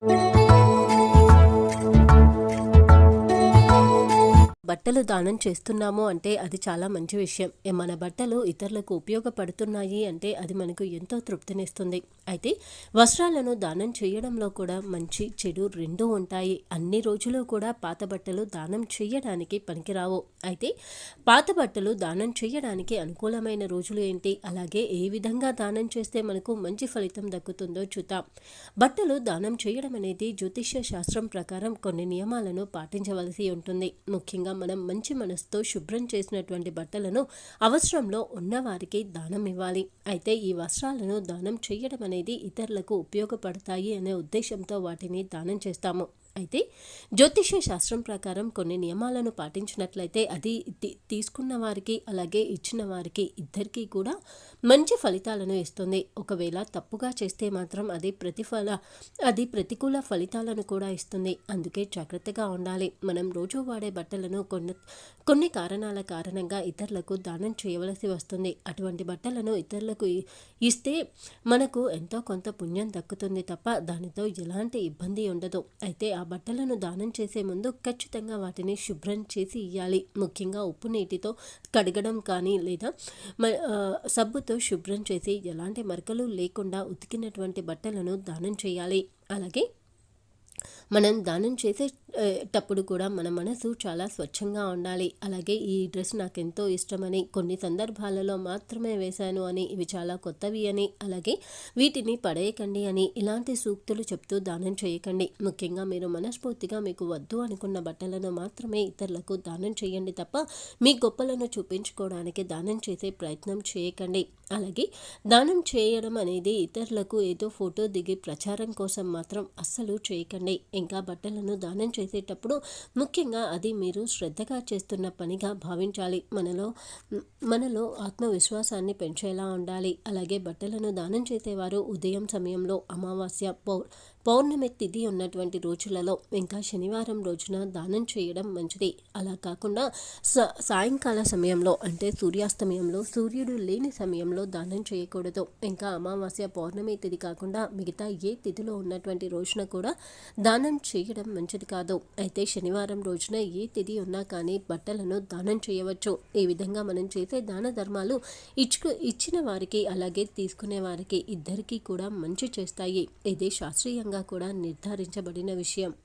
Thank you. బట్టలు దానం చేస్తున్నాము అంటే అది చాలా మంచి విషయం. మన బట్టలు ఇతరులకు ఉపయోగపడుతున్నాయి అంటే అది మనకు ఎంతో తృప్తినిస్తుంది. అయితే వస్త్రాలను దానం చేయడంలో కూడా మంచి చెడు రెండూ ఉంటాయి. అన్ని రోజులు కూడా పాత బట్టలు దానం చేయడానికి పనికిరావు. అయితే పాత బట్టలు దానం చేయడానికి అనుకూలమైన రోజులు ఏంటి? అలాగే ఏ విధంగా దానం చేస్తే మనకు మంచి ఫలితం దక్కుతుందో చూద్దాం. బట్టలు దానం చేయడం అనేది జ్యోతిష్య శాస్త్రం ప్రకారం కొన్ని నియమాలను పాటించవలసి ఉంటుంది. ముఖ్యంగా మనం మంచి మనసుతో శుభ్రం చేసినటువంటి బట్టలను అవసరంలో ఉన్నవారికి దానం ఇవ్వాలి. అయితే ఈ వస్త్రాలను దానం చేయడం అనేది ఇతరులకు ఉపయోగపడతాయి అనే ఉద్దేశంతో వాటిని దానం చేస్తాము. అయితే జ్యోతిష్య శాస్త్రం ప్రకారం కొన్ని నియమాలను పాటించినట్లయితే అది తీసుకున్న వారికి అలాగే ఇచ్చిన వారికి ఇద్దరికీ కూడా మంచి ఫలితాలను ఇస్తుంది. ఒకవేళ తప్పుగా చేస్తే మాత్రం అది ప్రతిఫల అది ప్రతికూల ఫలితాలను కూడా ఇస్తుంది. అందుకే జాగ్రత్తగా ఉండాలి. మనం రోజు వాడే బట్టలను కొన్ని కొన్ని కారణాల కారణంగా ఇతరులకు దానం చేయవలసి వస్తుంది. అటువంటి బట్టలను ఇతరులకు ఇస్తే మనకు ఎంతో కొంత పుణ్యం దక్కుతుంది తప్ప దానితో ఎలాంటి ఇబ్బంది ఉండదు. అయితే ఆ బట్టలను దానం చేసే ముందు ఖచ్చితంగా వాటిని శుభ్రం చేసి ఇవ్వాలి ముఖ్యంగా ఉప్పు నీటితో కడగడం కానీ లేదా సబ్బుతో శుభ్రం చేసి ఎలాంటి మరకలు లేకుండా ఉతికినటువంటి బట్టలను దానం చేయాలి. అలాగే మనం దానం చేసేటప్పుడు కూడా మన మనసు చాలా స్వచ్ఛంగా ఉండాలి. అలాగే ఈ డ్రెస్ నాకు ఎంతో ఇష్టమని కొన్ని సందర్భాలలో మాత్రమే వేశాను అని ఇవి చాలా కొత్తవి అని అలాగే వీటిని పడేయకండి అని ఇలాంటి సూక్తులు చెప్తూ దానం చేయకండి. ముఖ్యంగా మీరు మనస్ఫూర్తిగా మీకు వద్దు అనుకున్న బట్టలను మాత్రమే ఇతరులకు దానం చేయండి తప్ప మీ గొప్పలను చూపించుకోవడానికి దానం చేసే ప్రయత్నం చేయకండి. అలాగే దానం చేయడం అనేది ఇతరులకు ఏదో ఫోటో దిగి ప్రచారం కోసం మాత్రం అస్సలు చేయకండి. ఇంకా బట్టలను దానం చేసేటప్పుడు ముఖ్యంగా అది మీరు శ్రద్ధగా చేస్తున్న పనిగా భావించాలి. మనలో మనలో ఆత్మవిశ్వాసాన్ని పెంచేలా ఉండాలి. అలాగే బట్టలను దానం చేసేవారు ఉదయం సమయంలో అమావాస్య పౌ పౌర్ణమి తిథి ఉన్నటువంటి రోజులలో ఇంకా శనివారం రోజున దానం చేయడం మంచిది. అలా కాకుండా సాయంకాల సమయంలో అంటే సూర్యాస్తమయంలో సూర్యుడు లేని సమయంలో దానం చేయకూడదు. ఇంకా అమావాస్య పౌర్ణమి తిథి కాకుండా మిగతా ఏ తిథిలో ఉన్నటువంటి రోజున కూడా దానం చేయడం మంచిది కాదు. అయితే శనివారం రోజున ఏ తిథి ఉన్నా కానీ బట్టలను దానం చేయవచ్చు. ఈ విధంగా మనం చేసే దాన ధర్మాలు ఇచ్చుకు ఇచ్చిన వారికి అలాగే తీసుకునే వారికి ఇద్దరికీ కూడా మంచి చేస్తాయి. ఇది శాస్త్రీయంగా కూడా నిర్ధారించబడిన విషయం.